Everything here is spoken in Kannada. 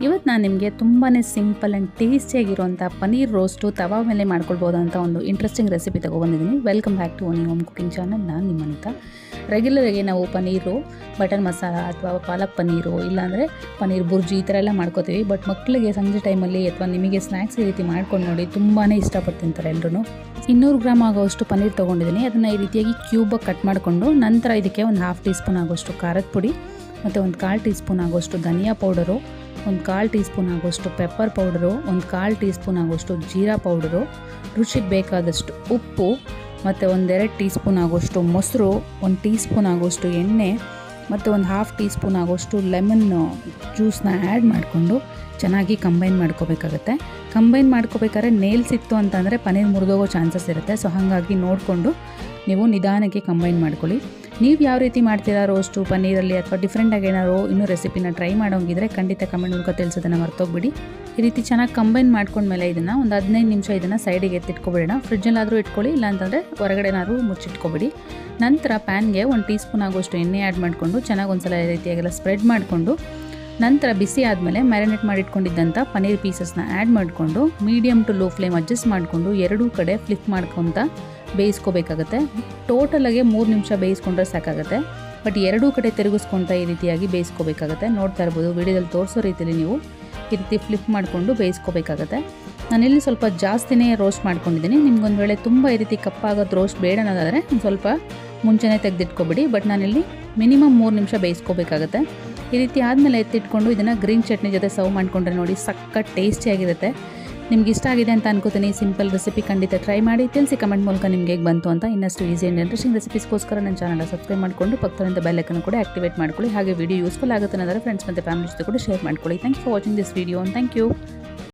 ಇವತ್ತು ನಾನು ನಿಮಗೆ ತುಂಬಾ ಸಿಂಪಲ್ ಆ್ಯಂಡ್ ಟೇಸ್ಟಿಯಾಗಿರುವಂಥ ಪನ್ನೀರ್ ರೋಸ್ಟು ತವಾ ಮೇಲೆ ಮಾಡ್ಕೊಳ್ಬೋದಂಥ ಒಂದು interesting recipe ತೊಗೊಬಂದಿದ್ದೀನಿ. Welcome back to Oni home cooking channel ನಾನು ನಿಮ್ಮ ಅನಿತಾ. ರೆಗ್ಯುಲರಾಗಿ ನಾವು ಪನ್ನೀರು, ಬಟರ್ ಮಸಾಲ ಅಥವಾ ಪಾಲಕ್ ಪನ್ನೀರು, ಇಲ್ಲಾಂದರೆ ಪನ್ನೀರ್ ಬುರ್ಜಿ ಈ ಥರ ಎಲ್ಲ ಮಾಡ್ಕೋತೀವಿ. ಬಟ್ ಮಕ್ಕಳಿಗೆ ಸಂಜೆ ಟೈಮಲ್ಲಿ ಅಥವಾ ನಿಮಗೆ ಸ್ನ್ಯಾಕ್ಸ್ ಈ ರೀತಿ ಮಾಡ್ಕೊಂಡು ನೋಡಿ ತುಂಬಾ ಇಷ್ಟಪಟ್ಟು ತಿಂತಾರೆ ಎಲ್ಲರೂ ಇನ್ನೂರು ಗ್ರಾಮ್ ಆಗೋಷ್ಟು ಪನ್ನೀರ್ ತೊಗೊಂಡಿದ್ದೀನಿ. ಅದನ್ನು ಈ ರೀತಿಯಾಗಿ ಕ್ಯೂಬಾಗಿ ಕಟ್ ಮಾಡಿಕೊಂಡು ನಂತರ ಇದಕ್ಕೆ ಒಂದು ಹಾಫ್ ಟೀ ಸ್ಪೂನ್ ಆಗೋಷ್ಟು ಖಾರದ ಪುಡಿ, ಮತ್ತು ಒಂದು ಕಾಲು ಟೀ ಸ್ಪೂನ್ ಆಗೋಷ್ಟು ಧನಿಯಾ ಪೌಡರು ಒಂದು ಕಾಲು ಟೀ ಸ್ಪೂನ್ ಆಗೋಷ್ಟು ಪೆಪ್ಪರ್ ಪೌಡರು, ಒಂದು ಕಾಲು ಟೀ ಸ್ಪೂನ್ ಆಗೋಷ್ಟು ಜೀರಾ ಪೌಡರು, ರುಚಿಗೆ ಬೇಕಾದಷ್ಟು ಉಪ್ಪು ಮತ್ತು ಒಂದೆರಡು ಟೀ ಸ್ಪೂನ್ ಆಗೋಷ್ಟು ಮೊಸರು, ಒಂದು ಟೀ ಸ್ಪೂನ್ ಆಗೋಷ್ಟು ಎಣ್ಣೆ ಮತ್ತು ಒಂದು ಹಾಫ್ ಟೀ ಸ್ಪೂನ್ ಆಗೋಷ್ಟು ಲೆಮನ್ ಜ್ಯೂಸನ್ನ ಆ್ಯಡ್ ಮಾಡಿಕೊಂಡು ಚೆನ್ನಾಗಿ ಕಂಬೈನ್ ಮಾಡ್ಕೋಬೇಕಾಗತ್ತೆ. ಕಂಬೈನ್ ಮಾಡ್ಕೋಬೇಕಾದ್ರೆ ನೇಲ್ ಸಿಕ್ತು ಅಂತಂದರೆ ಪನೀರ್ ಮುರಿದೋಗೋ ಚಾನ್ಸಸ್ ಇರುತ್ತೆ. ಸೊ, ಹಾಗಾಗಿ ನೋಡಿಕೊಂಡು ನೀವು ನಿಧಾನಕ್ಕೆ ಕಂಬೈನ್ ಮಾಡ್ಕೊಳ್ಳಿ. ನೀವು ಯಾವ ರೀತಿ ಮಾಡ್ತೀರಾ ರೋಸ್ಟು ಪನ್ನೀರಲ್ಲಿ ಅಥವಾ ಡಿಫ್ರೆಂಟಾಗಿ ಏನಾದ್ರು ಇನ್ನೂ ರೆಸಿಪಿನ ಟ್ರೈ ಮಾಡೋಂಗಿದ್ರೆ ಖಂಡಿತ ಕಮೆಂಟ್ ಮೂಲಕ ತಿಳಿಸೋದನ್ನು ಮರ್ತೋಗ್ಬಿಡಿ. ಈ ರೀತಿ ಚೆನ್ನಾಗಿ ಕಂಬೈನ್ ಮಾಡ್ಕೊಂಡ್ಮೇಲೆ ಇದನ್ನು ಒಂದು ಹದಿನೈದು ನಿಮಿಷ ಇದನ್ನು ಸೈಡಿಗೆ ಎತ್ತಿಟ್ಕೊಬಿಡೋಣ. ಫ್ರಿಜ್ಜಲ್ಲಾದರೂ ಇಟ್ಕೊಳ್ಳಿ, ಇಲ್ಲಾಂತಂದರೆ ಹೊರಗಡೆನಾದ್ರೂ ಮುಚ್ಚಿಟ್ಕೊಬಿಡಿ. ನಂತರ ಪ್ಯಾನ್ಗೆ ಒಂದು ಟೀ ಸ್ಪೂನ್ ಆಗೋಷ್ಟು ಎಣ್ಣೆ ಆ್ಯಡ್ ಮಾಡಿಕೊಂಡು ಚೆನ್ನಾಗಿ ಒಂದ್ಸಲ ಈ ರೀತಿಯಾಗೆಲ್ಲ ಸ್ಪ್ರೆಡ್ ಮಾಡಿಕೊಂಡು, ನಂತರ ಬಿಸಿ ಆದಮೇಲೆ ಮ್ಯಾರಿನೇಟ್ ಮಾಡಿಟ್ಕೊಂಡಿದ್ದಂಥ ಪನ್ನೀರ್ ಪೀಸಸ್ನ ಆ್ಯಡ್ ಮಾಡಿಕೊಂಡು medium to low flame adjust ಮಾಡಿಕೊಂಡು, ಎರಡೂ ಕಡೆ ಫ್ಲಿಪ್ ಮಾಡ್ಕೊತ ಬೇಯಿಸ್ಕೋಬೇಕಾಗತ್ತೆ. ಟೋಟಲಾಗೆ ಮೂರು ನಿಮಿಷ ಬೇಯಿಸ್ಕೊಂಡ್ರೆ ಸಾಕಾಗುತ್ತೆ. ಬಟ್ ಎರಡೂ ಕಡೆ ತಿರುಗಿಸ್ಕೊತಾ ಈ ರೀತಿಯಾಗಿ ಬೇಯಿಸ್ಕೋಬೇಕಾಗತ್ತೆ. ನೋಡ್ತಾ ಇರ್ಬೋದು, ವಿಡಿಯೋದಲ್ಲಿ ತೋರಿಸೋ ರೀತಿಯಲ್ಲಿ ನೀವು ಈ ರೀತಿ ಫ್ಲಿಪ್ ಮಾಡಿಕೊಂಡು ಬೇಯಿಸ್ಕೋಬೇಕಾಗತ್ತೆ. ನಾನಿಲ್ಲಿ ಸ್ವಲ್ಪ ಜಾಸ್ತಿನೇ ರೋಸ್ಟ್ ಮಾಡ್ಕೊಂಡಿದ್ದೀನಿ. ನಿಮ್ಗೊಂದು ವೇಳೆ ತುಂಬ ಈ ರೀತಿ ಕಪ್ಪಾಗೋದು ರೋಸ್ಟ್ ಬೇಡ ಅನ್ನೋದಾದರೆ ಒಂದು ಸ್ವಲ್ಪ ಮುಂಚೆನೇ ತೆಗೆದಿಟ್ಕೊಬಿಡಿ. ಬಟ್ ನಾನಿಲ್ಲಿ ಮಿನಿಮಮ್ ಮೂರು ನಿಮಿಷ ಬೇಯಿಸ್ಕೋಬೇಕಾಗತ್ತೆ. ಈ ರೀತಿ ಆದಮೇಲೆ ಎತ್ತಿಟ್ಕೊಂಡು ಇದನ್ನು ಗ್ರೀನ್ ಚಟ್ನಿ ಜೊತೆ ಸರ್ವ್ ಮಾಡಿಕೊಂಡ್ರೆ ನೋಡಿ ಸಕ್ಕ ಟೇಸ್ಟಿಯಾಗಿರುತ್ತೆ ನಿಮ್ಗೆ ಇಷ್ಟ ಆಗಿದೆ ಅಂತ ಅನ್ಕೋತೀನಿ. ಸಿಂಪಲ್ ರೆಸಿಪಿ ಖಂಡಿತ ಟ್ರೈ ಮಾಡಿ. ತಿಳಿಸಿ ಕಮೆಂಟ್ ಮೂಲಕ ನಿಮಗೆ ಬಂತು ಅಂತ ಇನ್ನಷ್ಟು ಈಸಿ ಆ್ಯಂಡ್ ಇಂಟ್ರೆಸ್ಟಿಂಗ್ ರೆಸಿಪೀಸ್ಗೋಸ್ಕರ ನನ್ನ ಚಾನಲ್ ಸಬ್ಸ್ಕ್ರೈಬ್ ಮಾಡಿಕೊಂಡು ಪಕ್ಕದಿಂದ ಬೆಲ್ಲಕ್ಕನ್ನು ಕೂಡ ಆಕ್ಟಿವೇಟ್ ಮಾಡ್ಕೊಳ್ಳಿ. ಹಾಗೆ ವಿಡಿಯೋ ಯೂಸ್ಫುಲ್ ಆಗುತ್ತೆ ಅಂದರೆ ಫ್ರೆಂಡ್ಸ್ ಮತ್ತು ಫ್ಯಾಮಿಲಿ ಜೊತೆ ಕೂಡ ಶೇರ್ ಮಾಡ್ಕೊಳ್ಳಿ. Thank for watching this video thank you